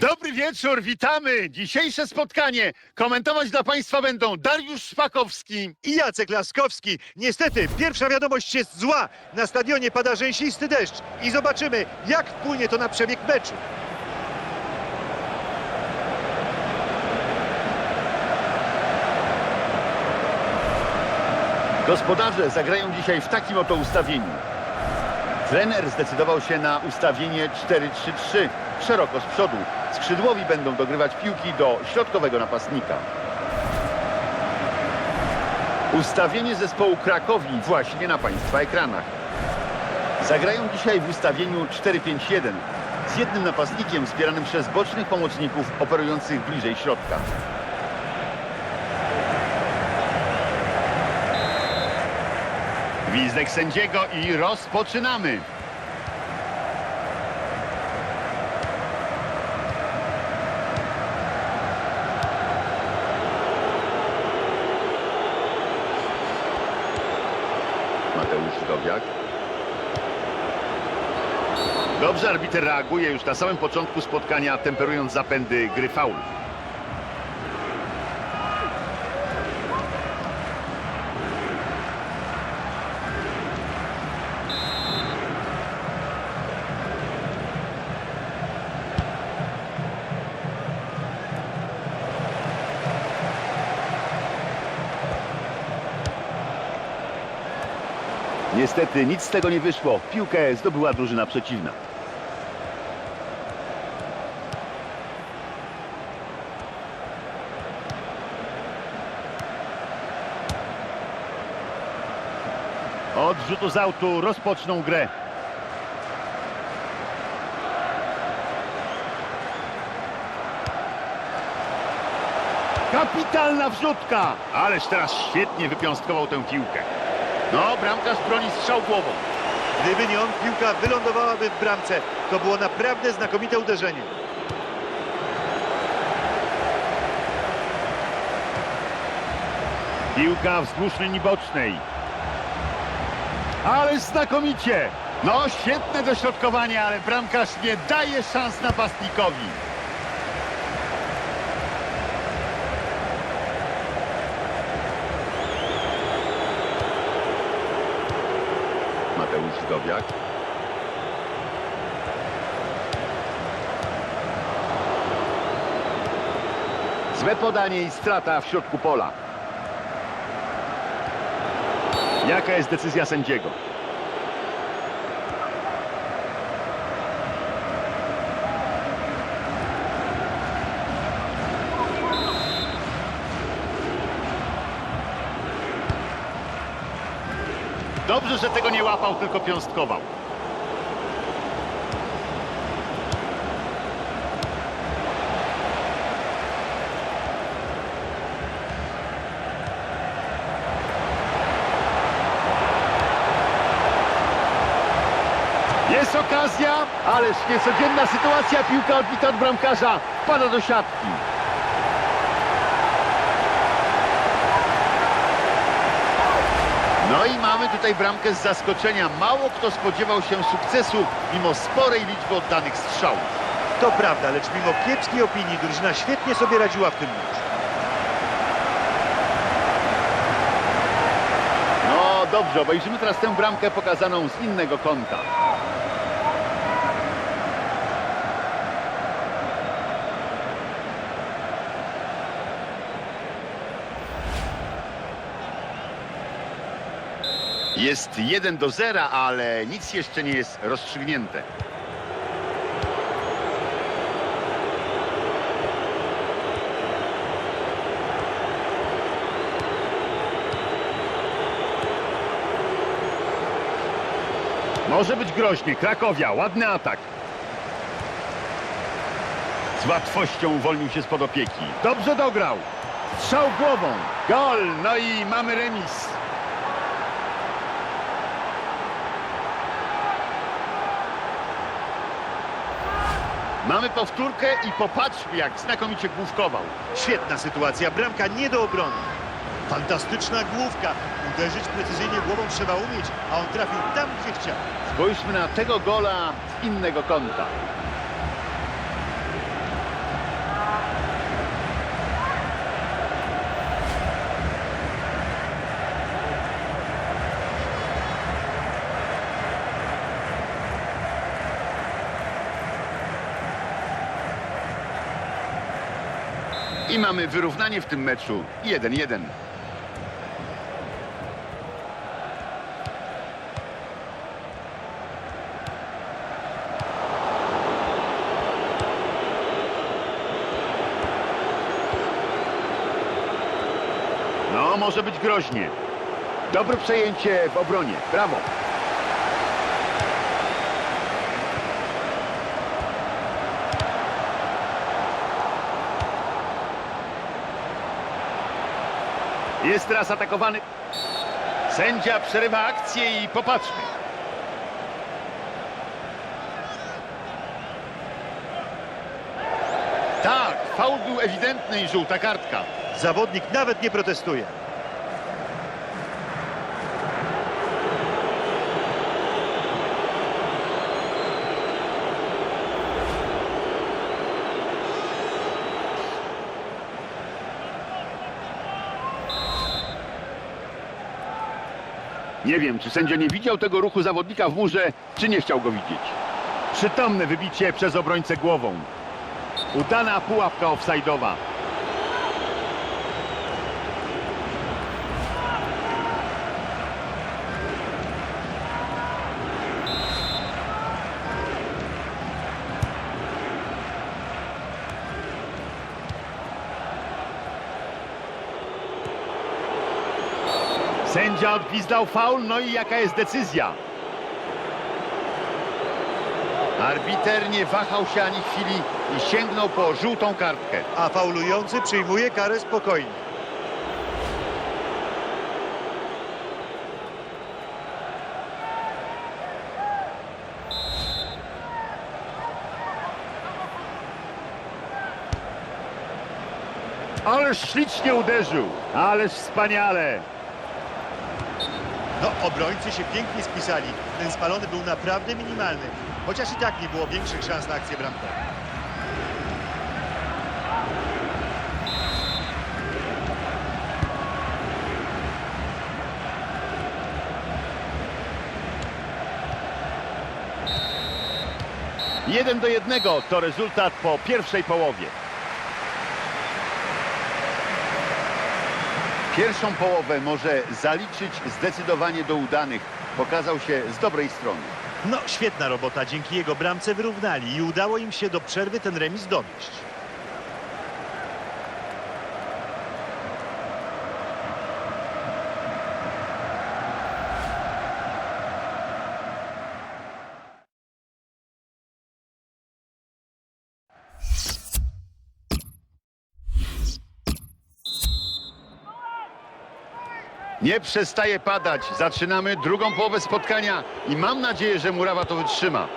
Dobry wieczór, witamy! Dzisiejsze spotkanie komentować dla Państwa będą Dariusz Szpakowski. i Jacek Laskowski. Niestety, pierwsza wiadomość jest zła. Na stadionie pada rzęsisty deszcz i zobaczymy, jak wpłynie to na przebieg meczu. Gospodarze zagrają dzisiaj w takim oto ustawieniu. Trener zdecydował się na ustawienie 4-3-3, szeroko z przodu. Skrzydłowi będą dogrywać piłki do środkowego napastnika. Ustawienie zespołu Krakowi właśnie na Państwa ekranach. Zagrają dzisiaj w ustawieniu 4-5-1 z jednym napastnikiem wspieranym przez bocznych pomocników operujących bliżej środka. Gwizdek sędziego i rozpoczynamy. Mateusz Dowiak. Dobrze arbiter reaguje już na samym początku spotkania, temperując zapędy gry faul. Niestety nic z tego nie wyszło. Piłkę zdobyła drużyna przeciwna. Od rzutu z autu rozpoczną grę. Kapitalna wrzutka! Ależ teraz świetnie wypiąstkował tę piłkę. No, bramkarz broni strzał głową. Gdyby nie on, piłka wylądowałaby w bramce. To było naprawdę znakomite uderzenie. Piłka wzdłuż linii bocznej. Ale znakomicie! No, świetne dośrodkowanie, ale bramkarz nie daje szans napastnikowi. Dowiak. Złe podanie i strata w środku pola. Jaka jest decyzja sędziego? Dobrze, że tego nie łapał, tylko piąstkował. Jest okazja, ależ niecodzienna sytuacja. Piłka odbita od bramkarza. Wpada do siatki. No i mamy tutaj bramkę z zaskoczenia. Mało kto spodziewał się sukcesu mimo sporej liczby oddanych strzałów. To prawda, lecz mimo kiepskiej opinii drużyna świetnie sobie radziła w tym meczu. No dobrze, obejrzymy teraz tę bramkę pokazaną z innego kąta. Jest 1 do 0, ale nic jeszcze nie jest rozstrzygnięte. Może być groźnie. Krakowia, ładny atak. Z łatwością uwolnił się spod opieki. Dobrze dograł. Strzał głową. Gol. No i mamy remis. Mamy powtórkę i popatrzmy jak znakomicie główkował. Świetna sytuacja, bramka nie do obrony. Fantastyczna główka. Uderzyć precyzyjnie głową trzeba umieć, a on trafił tam, gdzie chciał. Spójrzmy na tego gola z innego kąta. I mamy wyrównanie w tym meczu 1-1. No, może być groźnie. Dobre przejęcie w obronie. Brawo. Jest teraz atakowany. Sędzia przerywa akcję i popatrzmy. Tak, faul był ewidentny i żółta kartka. Zawodnik nawet nie protestuje. Nie wiem, czy sędzia nie widział tego ruchu zawodnika w murze, czy nie chciał go widzieć. Przytomne wybicie przez obrońcę głową. Udana pułapka offside'owa. Sędzia odgwizdał faul, no i jaka jest decyzja? Arbiter nie wahał się ani chwili i sięgnął po żółtą kartkę. A faulujący przyjmuje karę spokojnie. Ależ ślicznie uderzył, ależ wspaniale. No, obrońcy się pięknie spisali. Ten spalony był naprawdę minimalny. Chociaż i tak nie było większych szans na akcję bramkową. Jeden do jednego to rezultat po pierwszej połowie. Pierwszą połowę może zaliczyć zdecydowanie do udanych. Pokazał się z dobrej strony. No, świetna robota. Dzięki jego bramce wyrównali i udało im się do przerwy ten remis dowieść. Nie przestaje padać. Zaczynamy drugą połowę spotkania i mam nadzieję, że Murawa to wytrzyma.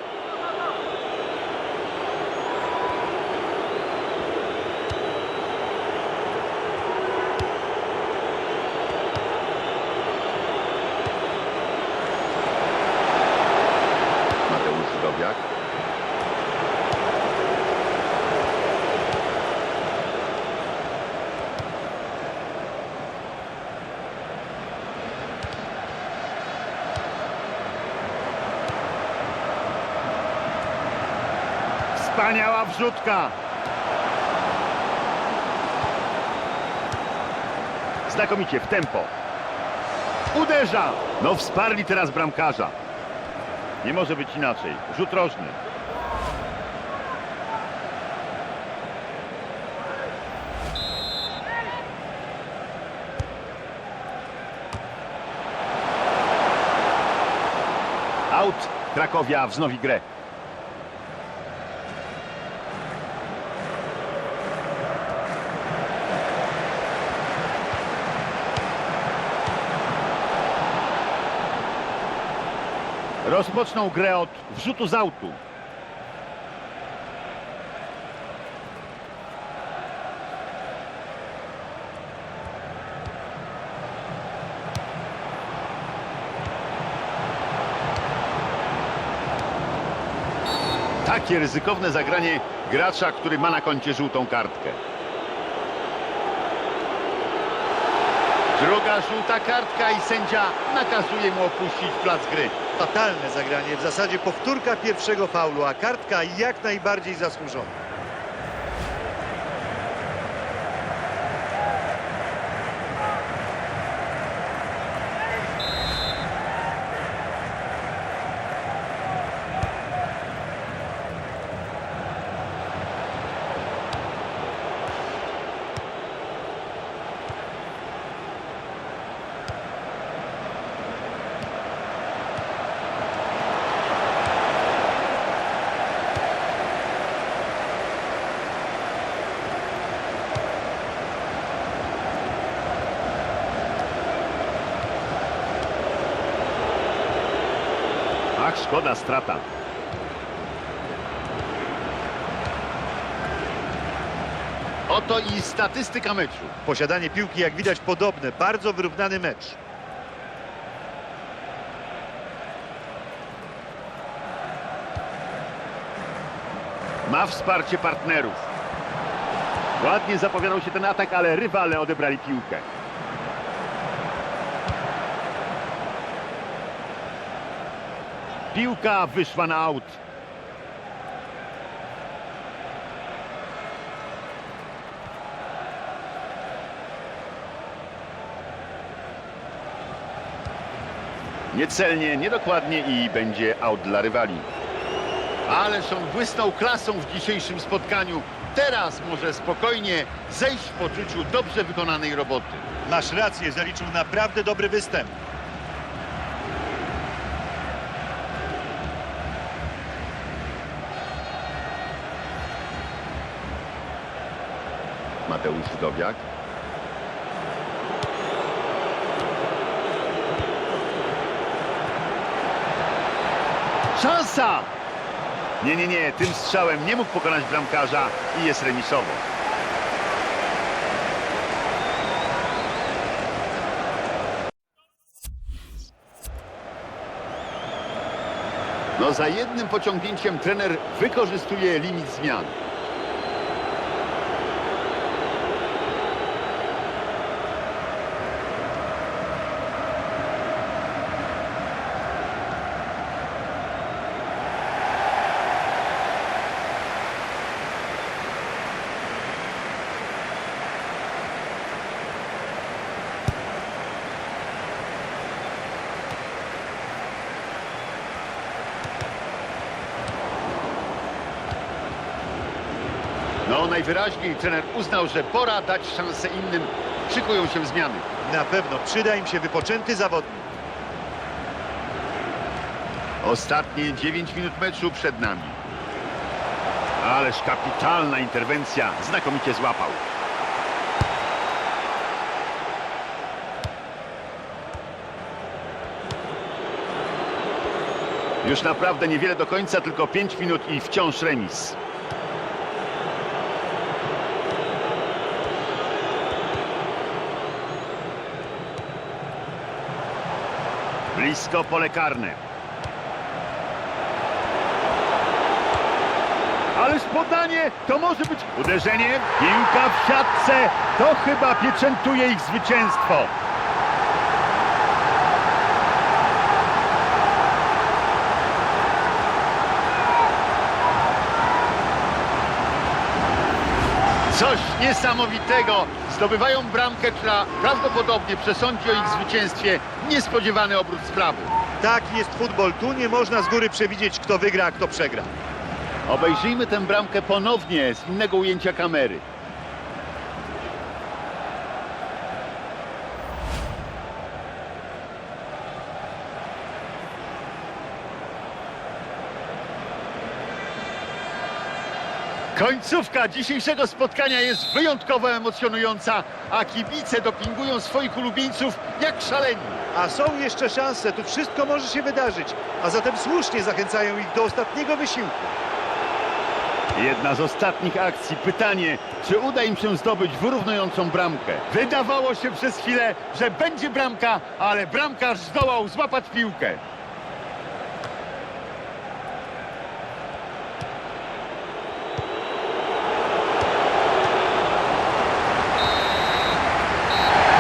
Mateusz Żudowiak. Wspaniała wrzutka. Znakomicie w tempo. Uderza. No wsparli teraz bramkarza. Nie może być inaczej. Rzut rożny. Out. Krakowia wznowi grę. Rozpoczną grę od wrzutu z autu. Takie ryzykowne zagranie gracza, który ma na koncie żółtą kartkę. Druga żółta kartka i sędzia nakazuje mu opuścić plac gry. Fatalne zagranie. W zasadzie powtórka pierwszego faulu, a kartka jak najbardziej zasłużona. Ach, szkoda, strata. Oto i statystyka meczu. Posiadanie piłki, jak widać, podobne. Bardzo wyrównany mecz. Ma wsparcie partnerów. Ładnie zapowiadał się ten atak, ale rywale odebrali piłkę. Piłka wyszła na aut. Niecelnie, niedokładnie i będzie aut dla rywali. Ależ on błysnął klasą w dzisiejszym spotkaniu. Teraz może spokojnie zejść w poczuciu dobrze wykonanej roboty. Masz rację, zaliczył naprawdę dobry występ. Mateusz Wdowiak. Szansa! Nie, nie, nie, tym strzałem nie mógł pokonać bramkarza i jest remisowo. No za jednym pociągnięciem trener wykorzystuje limit zmian. No najwyraźniej trener uznał, że pora dać szansę innym. Szykują się zmiany. Na pewno przyda im się wypoczęty zawodnik. Ostatnie 9 minut meczu przed nami. Ależ kapitalna interwencja. Znakomicie złapał. Już naprawdę niewiele do końca, tylko 5 minut i wciąż remis. Blisko pole karne. Ależ podanie, to może być uderzenie, piłka w siatce, to chyba pieczętuje ich zwycięstwo. Coś niesamowitego. Zdobywają bramkę, która prawdopodobnie przesądzi o ich zwycięstwie. Niespodziewany obrót sprawy. Tak jest futbol. Tu nie można z góry przewidzieć, kto wygra, a kto przegra. Obejrzyjmy tę bramkę ponownie z innego ujęcia kamery. Końcówka dzisiejszego spotkania jest wyjątkowo emocjonująca, a kibice dopingują swoich ulubieńców jak szaleni. A są jeszcze szanse, tu wszystko może się wydarzyć. A zatem słusznie zachęcają ich do ostatniego wysiłku. Jedna z ostatnich akcji. Pytanie, czy uda im się zdobyć wyrównującą bramkę? Wydawało się przez chwilę, że będzie bramka, ale bramkarz zdołał złapać piłkę.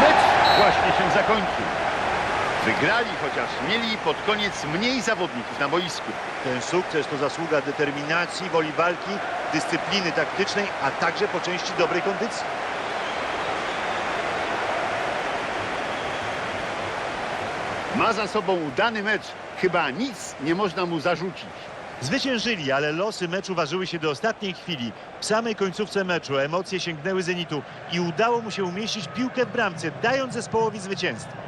Mecz właśnie się zakończył. Wygrali, chociaż mieli pod koniec mniej zawodników na boisku. Ten sukces to zasługa determinacji, woli walki, dyscypliny taktycznej, a także po części dobrej kondycji. Ma za sobą udany mecz. Chyba nic nie można mu zarzucić. Zwyciężyli, ale losy meczu ważyły się do ostatniej chwili. W samej końcówce meczu emocje sięgnęły Zenitu i udało mu się umieścić piłkę w bramce, dając zespołowi zwycięstwo.